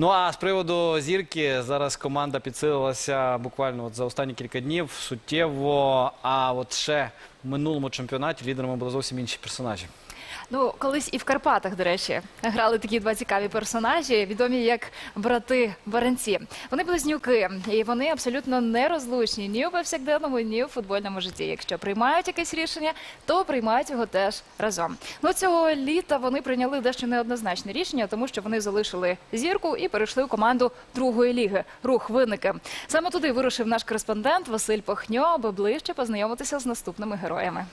Ну а з приводу зірки зараз команда підсилилася буквально от за останні кілька днів суттєво. А от ще в минулому чемпіонаті лідерами були зовсім інші персонажі. Ну, колись і в Карпатах, до речі, грали такі два цікаві персонажі, відомі як брати Баранці. Вони близнюки, і вони абсолютно нерозлучні ні у повсякденному, ні у футбольному житті. Якщо приймають якесь рішення, то приймають його теж разом. Ну цього літа вони прийняли дещо неоднозначне рішення, тому що вони залишили зірку і перейшли у команду другої ліги рух винники. Саме туди вирушив наш кореспондент Василь Похньо, аби ближче познайомитися з наступними героями.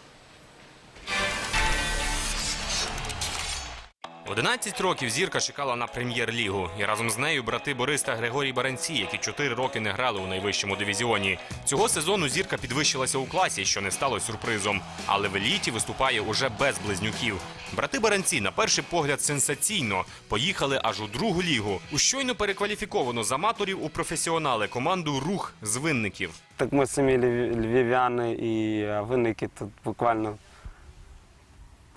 11 років зірка чекала на прем'єр-лігу, і разом з нею брати Борис та Григорій Баранці, які 4 роки не грали у найвищому дивізіоні. Цього сезону зірка підвищилася у класі, що не стало сюрпризом. Але в еліті виступає уже без близнюків. Брати Баранці, на перший погляд, сенсаційно поїхали аж у другу лігу. У щойно перекваліфіковану з аматорів у професіонали команду Рух з винників. Так ми самі львів- львів'яни і е, винники тут буквально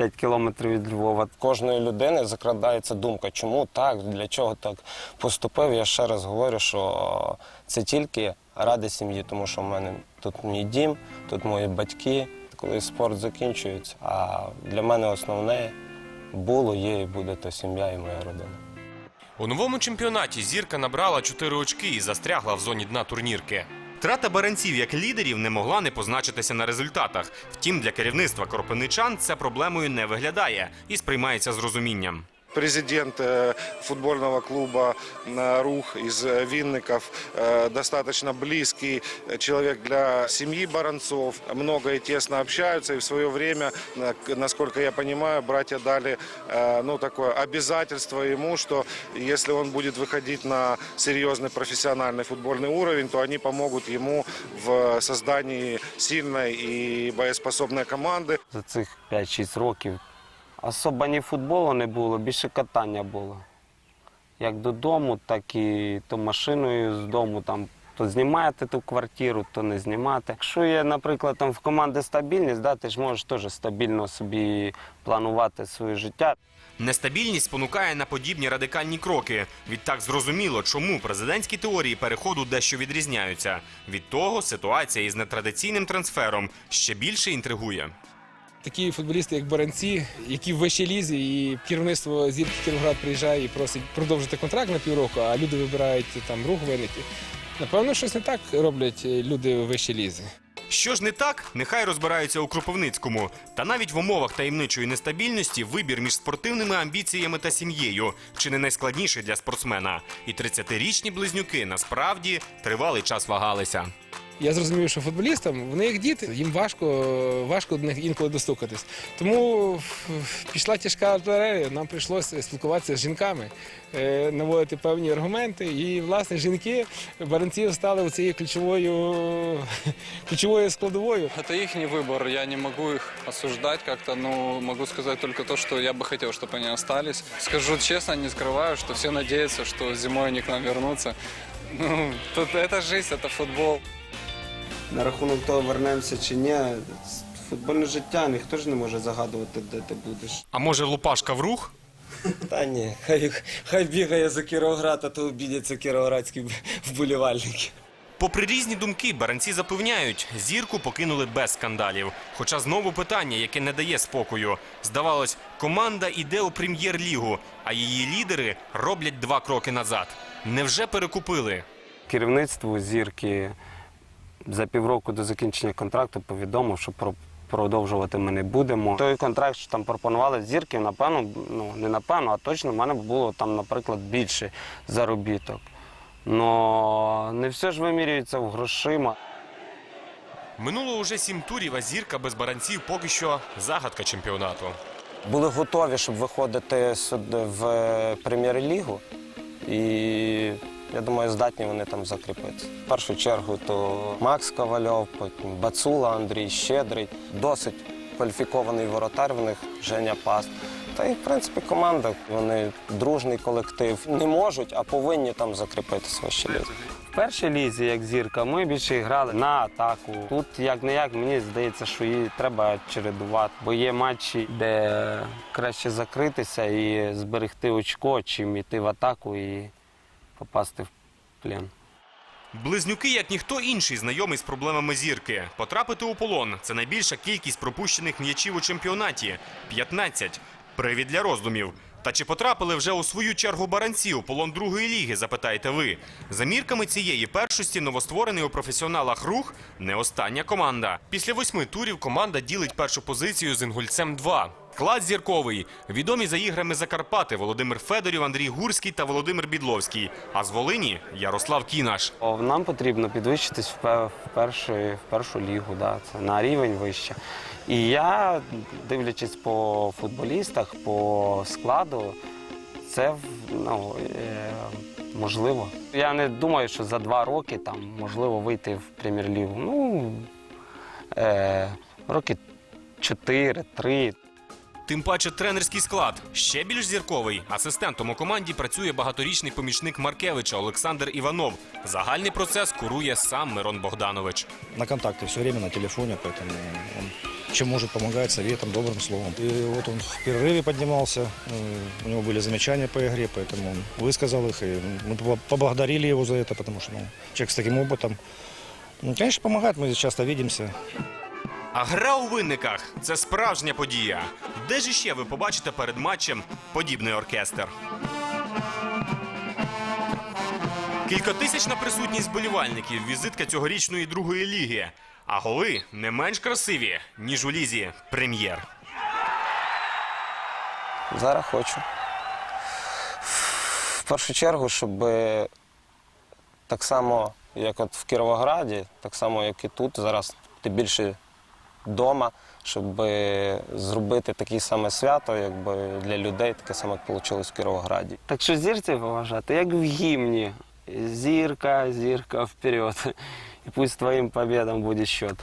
5 кілометрів від Львова. кожної людини закрадається думка, чому так, для чого так поступив. Я ще раз говорю, що це тільки ради сім'ї, тому що в мене тут мій дім, тут мої батьки. Коли спорт закінчується, а для мене основне було, є і буде то сім'я і моя родина. У новому чемпіонаті зірка набрала 4 очки і застрягла в зоні дна турнірки. Трата баранців як лідерів не могла не позначитися на результатах. Втім, для керівництва Кропивничан це проблемою не виглядає і сприймається з розумінням. Президент э, футбольного клуба э, «Рух» из э, Винников, достаточно близкий человек для семьи Баранцов. Много и тесно общаются. И в свое время, насколько я понимаю, братья дали ну, такое обязательство ему, что если он будет выходить на серьезный профессиональный футбольный уровень, то они помогут ему в создании сильной и боеспособной команды. За цих 5-6 років особо ні футболу не було, більше катання було. Як додому, так і то машиною з дому там. То знімаєте ту квартиру, то не знімати. Якщо є, наприклад, там в команди стабільність, да, ти ж можеш теж стабільно собі планувати своє життя. Нестабільність спонукає на подібні радикальні кроки. Відтак зрозуміло, чому президентські теорії переходу дещо відрізняються. Від того ситуація із нетрадиційним трансфером ще більше інтригує. Такі футболісти, як Баранці, які в вищій лізі, і керівництво зірки Кіровград приїжджає і просить продовжити контракт на півроку, а люди вибирають там рух виники. Напевно, щось не так роблять е, люди в вищій лізі. Що ж не так, нехай розбираються у Кропивницькому. Та навіть в умовах таємничої нестабільності вибір між спортивними амбіціями та сім'єю чи не найскладніший для спортсмена. І 30-річні близнюки насправді тривалий час вагалися. Я зрозумів, що футболістам вони як діти, їм важко, важко до них інколи достукатись. Тому ф- пішла тяжка артилерія, нам прийшлося спілкуватися з жінками, е, наводити певні аргументи. І, власне, жінки баранців стали цією ключовою, ключовою складовою. Это их выбор, я не могу их осуждать как-то, но могу сказать только то, что я бы хотел, чтобы они остались. Скажу честно, не скрываю, что все надеются, что зимой они к нам вернутся. Ну, тут это жизнь, это футбол. На рахунок того, вернемося чи ні, футбольне життя ніхто ж не може загадувати, де ти будеш. А може Лупашка в рух? Та ні, хай, хай бігає за Кіровоград, а то обідяться кіровоградські вболівальники. Попри різні думки, баранці запевняють, зірку покинули без скандалів. Хоча знову питання, яке не дає спокою. Здавалось, команда йде у прем'єр-лігу, а її лідери роблять два кроки назад. Невже перекупили? Керівництво зірки за півроку до закінчення контракту повідомив, що про. Продовжувати ми не будемо. Той контракт, що там пропонували зірки, напевно, ну не напевно, а точно в мене було там, наприклад, більше заробіток. Но не все ж вимірюється в грошима. Минуло уже сім турів, а зірка без баранців поки що загадка чемпіонату. були готові, щоб виходити сюди в прем'єр-лігу. І я думаю, здатні вони там закріпитися. В першу чергу то Макс Ковальов, потім Бацула, Андрій Щедрий. Досить кваліфікований воротар в них Женя Паст. Та і, в принципі, команда. Вони дружний колектив. Не можуть, а повинні там закріпитися вище лізі. В першій лізі, як зірка, ми більше грали на атаку. Тут як не як, мені здається, що її треба чередувати, бо є матчі, де краще закритися і зберегти очко, чим йти в атаку і попасти в плен. Близнюки, як ніхто інший, знайомий з проблемами зірки. Потрапити у полон це найбільша кількість пропущених м'ячів у чемпіонаті 15. Привід для роздумів. Та чи потрапили вже у свою чергу баранці у полон другої ліги, запитаєте ви. За мірками цієї першості новостворений у професіоналах рух не остання команда. Після восьми турів команда ділить першу позицію з Інгульцем 2. Клад зірковий. Відомі за іграми Закарпати Володимир Федорів, Андрій Гурський та Володимир Бідловський. А з Волині Ярослав Кінаш. Нам потрібно підвищитись в, першу, в першу лігу, да, це на рівень вище. І я, дивлячись по футболістах, по складу, це ну, е, можливо. Я не думаю, що за два роки там можливо вийти в прем'єр-лігу. Ну, е, роки 4-3. Тим паче тренерський склад ще більш зірковий. Асистентом у команді працює багаторічний помічник Маркевича Олександр Іванов. Загальний процес курує сам Мирон Богданович. на контакте все время, на телефоне, поэтому он чем может помогает советом, добрым словом. И вот он в перерыве поднимался, э, у него были замечания по игре, поэтому он высказал их, и мы побла- поблагодарили его за это, потому что ну, человек с таким опытом, ну, конечно, помогает, мы часто видимся. А гра у винниках це справжня подія. Де ж іще ви побачите перед матчем подібний оркестр? Кількатисячна присутність болівальників, візитка цьогорічної другої ліги. А голи не менш красиві, ніж у лізі прем'єр. Зараз хочу. В першу чергу, щоб е, так само, як от в Кіровограді, так само, як і тут, зараз ти більше вдома, щоб зробити таке саме свято, якби для людей, таке саме, вийшло в Кіровограді. Так що зірці поважати, як в гімні. Зірка, зірка вперед. І пусть твоїм победам буде счет.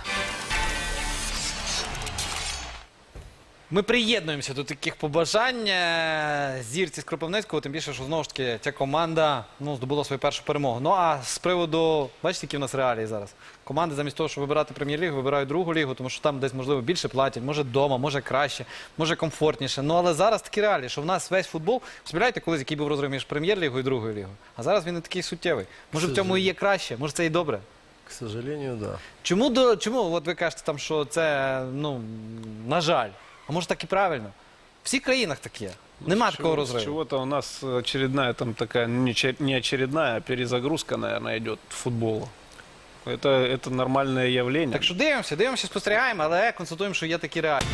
Ми приєднуємося до таких побажань е, зірці з Кропивницького, тим більше, що знову ж таки ця команда ну, здобула свою першу перемогу. Ну а з приводу, бачите, які в нас реалії зараз. Команди замість того, щоб вибирати прем'єр-лігу, вибирають другу лігу, тому що там десь, можливо, більше платять, може вдома, може краще, може комфортніше. Ну але зараз такі реалії, що в нас весь футбол, уявляєте, колись який був розрив між прем'єр-лігою і другою лігою. А зараз він не такий суттєвий. Може в цьому і є краще, може це і добре. К сожалению, да. Чому до чому? От ви кажете там, що це ну на жаль. А може так і правильно? В всіх країнах таке. Нема такого розриву. Чего-то у нас очередная там такая, ну, не очередная, а перезагрузка, наверное, идет футбола. Это, это нормальное явление. Так що дивимося, дивимося, спостерігаємо, але констатуємо, що є такі реалії.